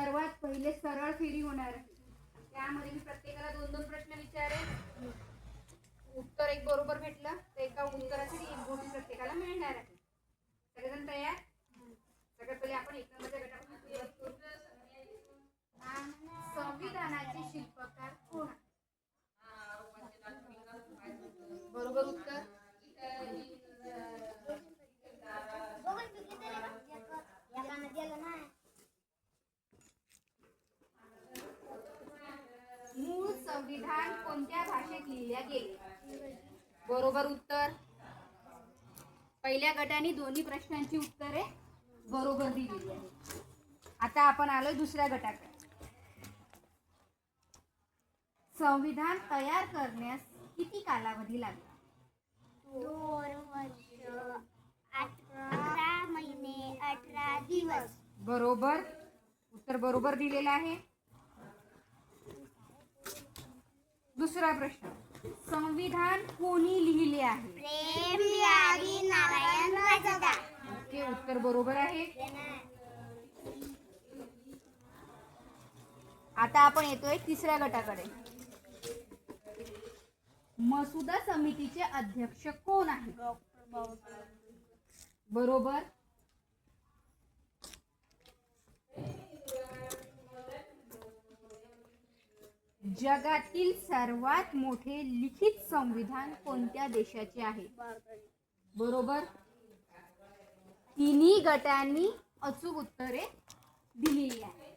सर्वात पहिले सरळ फेरी होणार. आहे त्यामध्ये मी प्रत्येकाला दोन दोन प्रश्न विचारेन. उत्तर एक बरोबर भेटलं तर एका उत्तरासाठी एक गोटी प्रत्येकाला मिळणार आहे. सगळेजण तयार? सगळ्यात पहिले आपण एक नंबरच्या गटापासून सुरुवात करू संविधानाचे शिल्पकार कोण आहे? बरोबर उत्तर मूळ संविधान कोणत्या भाषेत लिहिल्या गेले? बरोबर उत्तर? पहिल्या गटाने दोन्ही प्रश्नांची उत्तरे बरोबर दिलेली आहेत. आता आपण आलोय दुसऱ्या गटाकडे. संविधान तयार करण्यास किती कालावधी लागला? दोन वर्ष अठरा महिने अठरा दिवस. बरोबर. उत्तर बरोबर दिलेलं आहे. दुसरा प्रश्न. संविधान कोणी लिहिले आहे? प्रेम बिहारी नारायण राजदा ओके उत्तर बरोबर आहे. आता आपण येतोय तिसऱ्या गटाकडे. मसुदा समितीचे अध्यक्ष कोण आहे बरोबर. जगातील सर्वात मोठे लिखित संविधान कोणत्या देशाचे आहे? बरोबर? तिन्ही गटांनी अचूक उत्तरे दिलेली आहे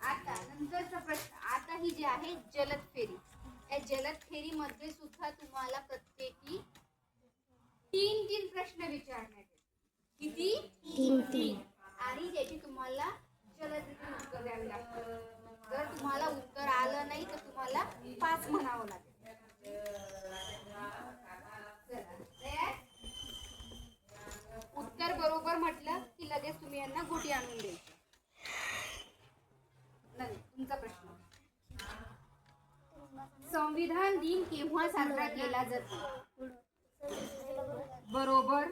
आता नंतरचा प्रश्न. आता ही जी आहे जलद फेरी. या जलद फेरी मध्ये सुद्धा तुम्हाला प्रत्येकी तीन तीन प्रश्न विचारण्यात किती? तीन तीन आणि त्याची तुम्हाला जलद उत्तर द्यावे लागतात जर तुम्हाला उत्तर आलं नाही तर तुम्हाला पाच म्हणावं लागेल. उत्तर बरोबर म्हटलं की लगेच तुम्ही यांना गोटी आणून द्यायची तुमचा प्रश्न. संविधान दिन केव्हा साजरा केला जातो? बरोबर.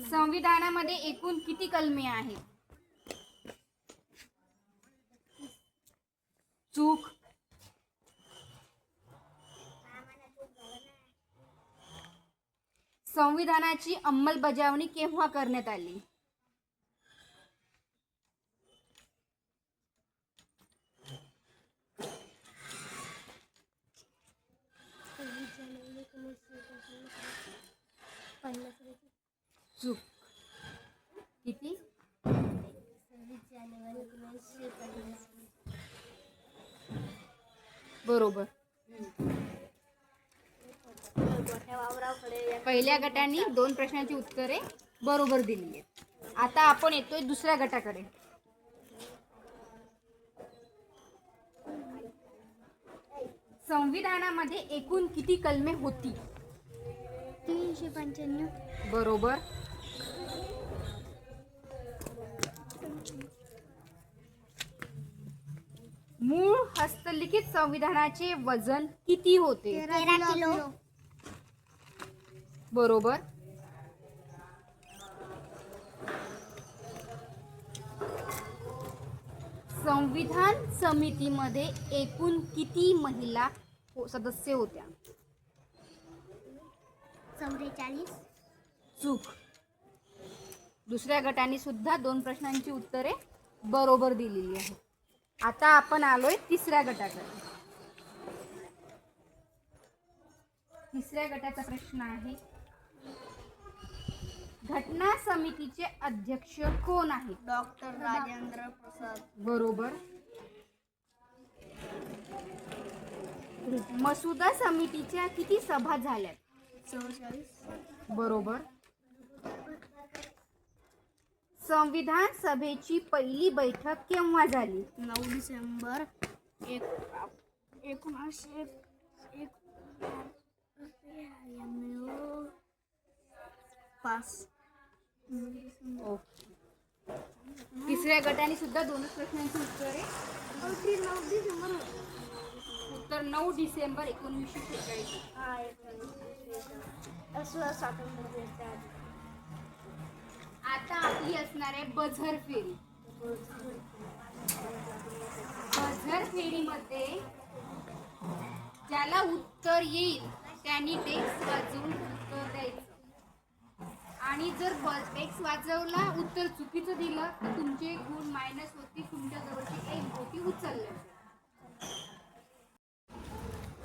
संविधानामध्ये एकूण किती कलमे आहेत? चूक. संविधानाची अंमलबजावणी केव्हा करण्यात आली चूक किती बरोबर. पहिल्या गटाने दोन प्रश्नांची उत्तरे बरोबर दिली आहेत. आता आपण येतोय दुसऱ्या गटाकडे. संविधानामध्ये एकूण किती कलमे होती? तीनशे पंच्याण्णव. बरोबर. हस्तलिखित संविधानाचे वजन किती होते? तेरा किलो बरोबर. संविधान समितीमध्ये एकूण किती महिला हो- सदस्य होत्या? चौवेचाळीस. चूक. दुसऱ्या गटाने सुद्धा दोन प्रश्नांची उत्तरे बरोबर दिलेली आहेत. आता आपण आलोय तिसऱ्या गटाकडे. तिसऱ्या गटाचा प्रश्न आहे घटना समितीचे अध्यक्ष कोण आहेत? डॉक्टर राजेंद्र प्रसाद. बरोबर. मसुदा समितीच्या किती सभा झाल्या चौवेचाळीस बरोबर. संविधान सभेची पहिली बैठक केव्हा झाली? नऊ डिसेंबर एक एकोणीसशे एक पाच. तिसऱ्या गटाने सुद्धा दोनच प्रश्नांची उत्तरे नऊ डिसेंबर. उत्तर नऊ डिसेंबर एकोणीसशे शेहेचाळीस. हा स्वातंत्र्य आता आपली असणार आहे बझर फेरी. बझर फेरीमध्ये ज्याला उत्तर येईल त्यांनी डेक्स वाजवून उत्तर द्यायचं. आणि जर डेक्स वाजवला उत्तर चुकीचं दिलं तर तुमचे गुण मायनस होती तुमच्या जवळची एक गोटी उचलल्या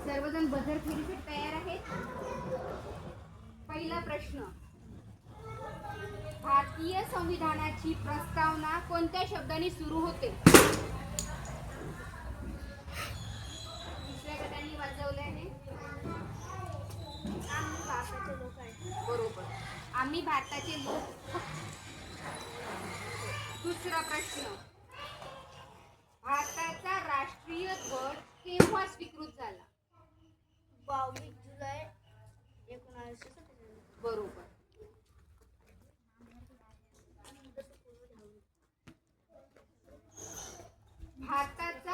सर्वजण बझर फेरीचे तयार आहेत? पहिला प्रश्न. भारतीय संविधानाची प्रस्तावना कोणत्या शब्दाने सुरू होते? दुसऱ्या गटाने वाजवले आहे आम्ही भारताचे लोक आहे बरोबर. आम्ही भारताचे लोक. दुसरा प्रश्न. भारताचा राष्ट्रीय ध्वज केव्हा स्वीकृत झाला? बावीस जुलै एकोणावीसशे बरोबर. भारताचा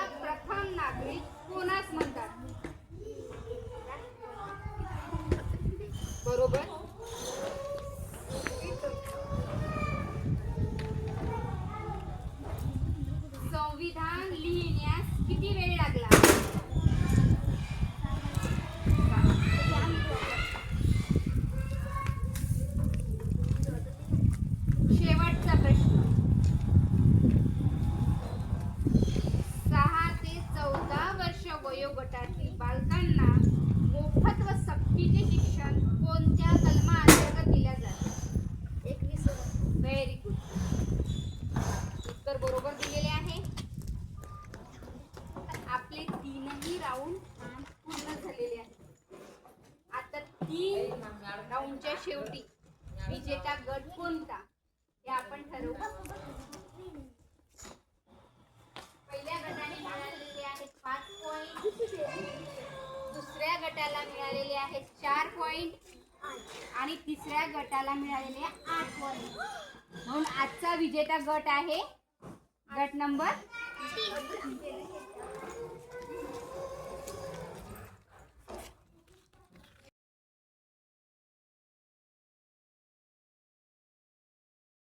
वयोगटातील बालकांना मोफत व सक्तीचे शिक्षण कोणत्या कलमा अंतर्गत दिल्या जाते? एकवीस व्हेरी गुड उत्तर बरोबर दिलेले आहे. आपले तीनही राऊंड पूर्ण झालेले आहेत. आता तीन राऊंडच्या शेवटी विजेता गट कोणता हे आपण ठरवू. पॉईंट आणि तिसऱ्या गटाला मिळालेले आठ पॉईंट म्हणून आजचा विजेता गट आहे गट नंबर